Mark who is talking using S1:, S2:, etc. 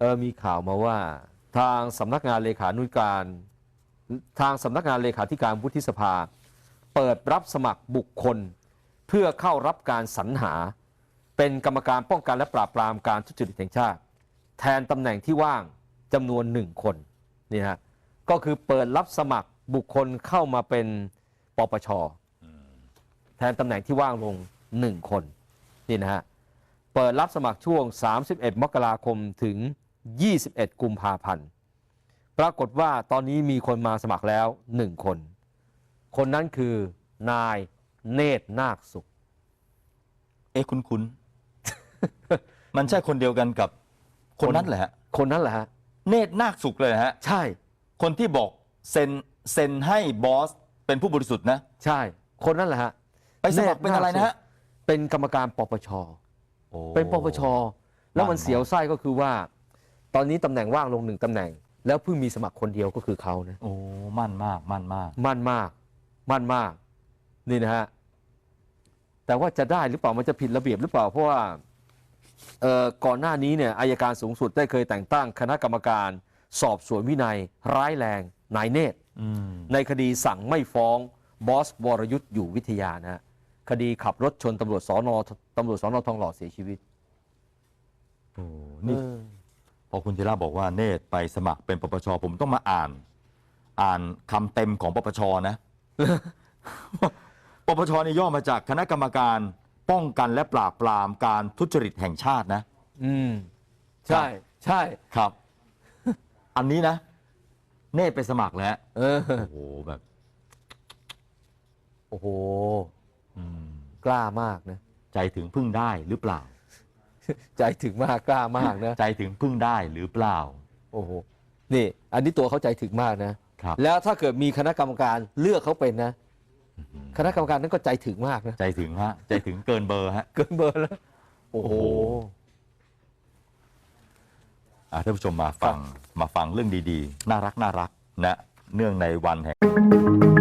S1: ออมีข่าวมาว่า ทางสำนักงานเลขานุการ ทางสำนักงานเลขาธิการวุฒิสภา เปิดรับสมัครบุคคล เพื่อเข้ารับการสรรหา เป็นกรรมการป้องกันและปราบปรามการทุจริตแห่งชาติ แทนตำแหน่งที่ว่างจำนวนหนึ่งคนนี่ฮะก็คือเปิดรับสมัครบุคคลเข้ามาเป็นปปชแทนตำแหน่งที่ว่างลงหนึ่งคนนี่นะฮะเปิดรับสมัครช่วง 31 มกราคมถึง 21 กุมภาพันธ์ ปรากฏว่าตอนนี้มีคนมาสมัครแล้วหนึ่งคน คนนั้นคือนายเนตรนาคสุข
S2: เอ๊ะ คุ้นๆมันใช่คนเดียวกันกับคนนั้นแหละฮะ
S1: คนนั้นแหละฮะ
S2: เนตรนาคสุขเลยนะฮะ
S1: ใช่
S2: คนที่บอกเซ็นเซ็นให้บอสเป็นผู้บริสุทธิ์นะ
S1: ใช่ คนนั้นแหละฮะ
S2: ไปสมัครเป็นอะไรนะฮะ
S1: เป็นกรรมการปปช
S2: โอ้
S1: เป็นปปช แล้วมัน
S2: บ้าน
S1: เสียวไส้ก็คือว่า ตอนนี้ตำแหน่งว่างลงหนึ่งตำแหน่ง แล้วเพิ่งมีสมัครคนเดียวก็คือเขานะ
S2: โอ้มั่นมากมั่นมาก
S1: มั่นมาก มั่นมาก นี่นะฮะแต่ว่าจะได้หรือเปล่ามันจะผิดระเบียบหรือเปล่าเพราะว่าเอ่อก่อนหน้านี้เนี่ยอายการสูงสุดได้เคยแต่งตั้งคณะกรรมการ สอบสวนวินัย ร้ายแรงนายเนตร
S2: อืม
S1: ในคดีสั่งไม่ฟ้องบอสวรยุทธ์อยู่วิทยานะฮะคดีขับรถชนตำรวจสอนอตำรวจสอนอทองหล่อเสียชีวิต
S2: โอ้นี่
S1: เออ
S2: พอคุณธีระบอกว่าเนตรไปสมัครเป็นปปชผมต้องมาอ่าน อ่านคำเต็มของปปชนะ ปปชนี่ย่อมาจากคณะกรรมการป้องกันและปราบปรามการทุจริตแห่งชาตินะ
S1: อืม ใช่ ใช่
S2: ครับ อันนี้นะ เนตรไปสมัครแล้ว
S1: เออ
S2: โอ้โหแบบ
S1: โอ้โห
S2: อืม
S1: กล้ามากนะ
S2: ใจถึงพึ่งได้หรือเปล่า
S1: ใจถึงมากกล้ามากนะ
S2: ใจถึงพึ่งได้หรือเปล่า
S1: โอ้โห นี่ อันนี้ตัวเขาใจถึงมากนะ
S2: ครับ
S1: แล้วถ้าเกิดมีคณะกรรมการเลือกเขาเป็นนะ คณะกรรมการนั้นก็ใจถึงมากนะ
S2: ใจถึงฮะ ใจถึงเกินเบอร์ฮะ
S1: เกินเบอร์แล้ว โอ้โห
S2: โอ้โหอะท่านผู้ชมมาฟังมาฟังเรื่องดีๆ น่ารักน่ารักนะ เนื่องในวันแห่ง